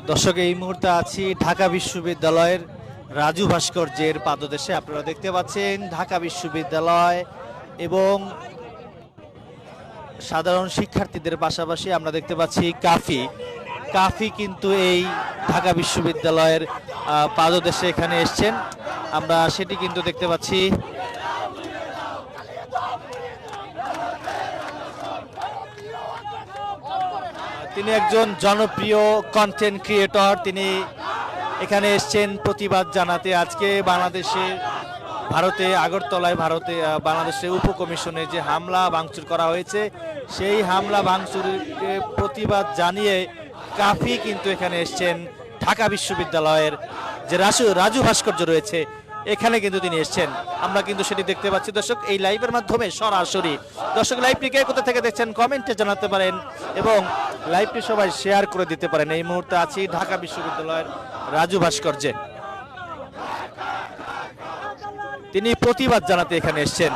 দর্শক, এই মুহূর্তে আছি ঢাকা বিশ্ববিদ্যালয়ের রাজু ভাস্কর্যের পাদদেশে। আপনারা দেখতে পাচ্ছেন ঢাকা বিশ্ববিদ্যালয় এবং সাধারণ শিক্ষার্থীদের পাশাপাশি আমরা দেখতে পাচ্ছি কাফি। কাফি কিন্তু এই ঢাকা বিশ্ববিদ্যালয়ের পাদদেশে এখানে এসছেন। আমরা সেটি কিন্তু দেখতে পাচ্ছি তিনি একজন জনপ্রিয় কন্টেন্ট ক্রিয়েটর তিনি এখানে এসছেন প্রতিবাদ জানাতে। আজকে বাংলাদেশে ভারতে আগরতলায় ভারতে আহ, বাংলাদেশের উপকমিশনে যে হামলা ভাঙচুর করা হয়েছে সেই হামলা ভাঙচুরকে প্রতিবাদ জানিয়ে কাফি কিন্তু এখানে এসছেন ঢাকা বিশ্ববিদ্যালয়ের যে রাজু রাজু ভাস্কর্য রয়েছে এখানে কিন্তু তিনি এসছেন। আমরা কিন্তু সেটি দেখতে পাচ্ছি। দর্শক, এই লাইভের মাধ্যমে সরাসরি দর্শক লাইভটি কে কোথা থেকে দেখছেন? কমেন্টে জানাতে পারেন এবং লাইভটি সবাই শেয়ার করে দিতে পারেন। এই মুহূর্তে আছি ঢাকা বিশ্ববিদ্যালয়ের রাজু ভাস্কর্যে। তিনি প্রতিবাদ জানাতে এখানে এসছেন।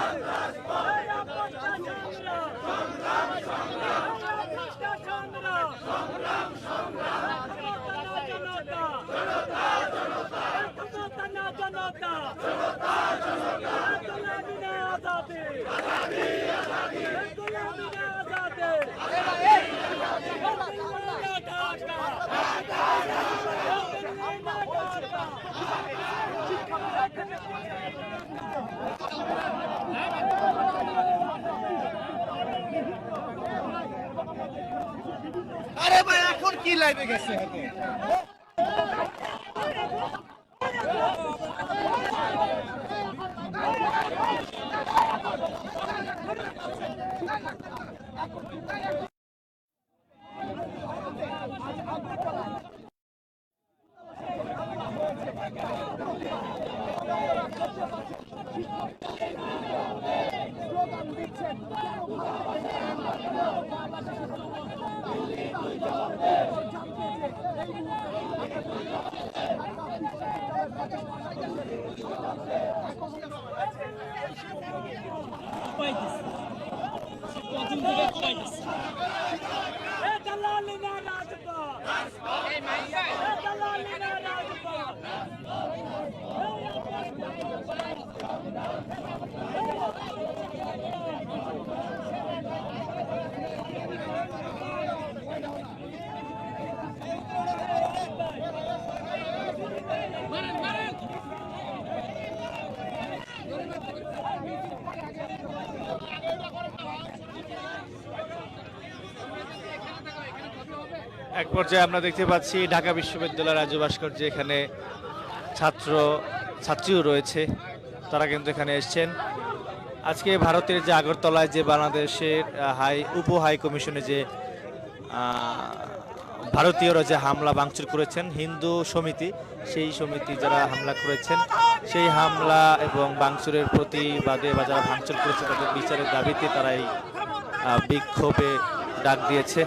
আরে ভাই এখন কি লাইভে গেছে? Kıpaydı. Kıpaydı. Kıpaydı. এক পর্যায়ে আমরা দেখতে পাচ্ছি ঢাকা বিশ্ববিদ্যালয়ের রাজু ভাস্কর্য এখানে ছাত্র, ছাত্রীও রয়েছে। তারা কিন্তু এখানে এসছেন। আজকে ভারতের যে আগরতলায় যে বাংলাদেশের হাই, উপ হাই কমিশনে যে ভারতীয়রা যে হামলা ভাঙচুর করেছেন, হিন্দু সমিতি, সেই সমিতি যারা হামলা করেছেন, সেই হামলা এবং ভাঙচুরের প্রতিবাদে বা যারা ভাঙচুর করেছে তাদের বিচারের দাবিতে তারা এই বিক্ষোভে ডাক দিয়েছে।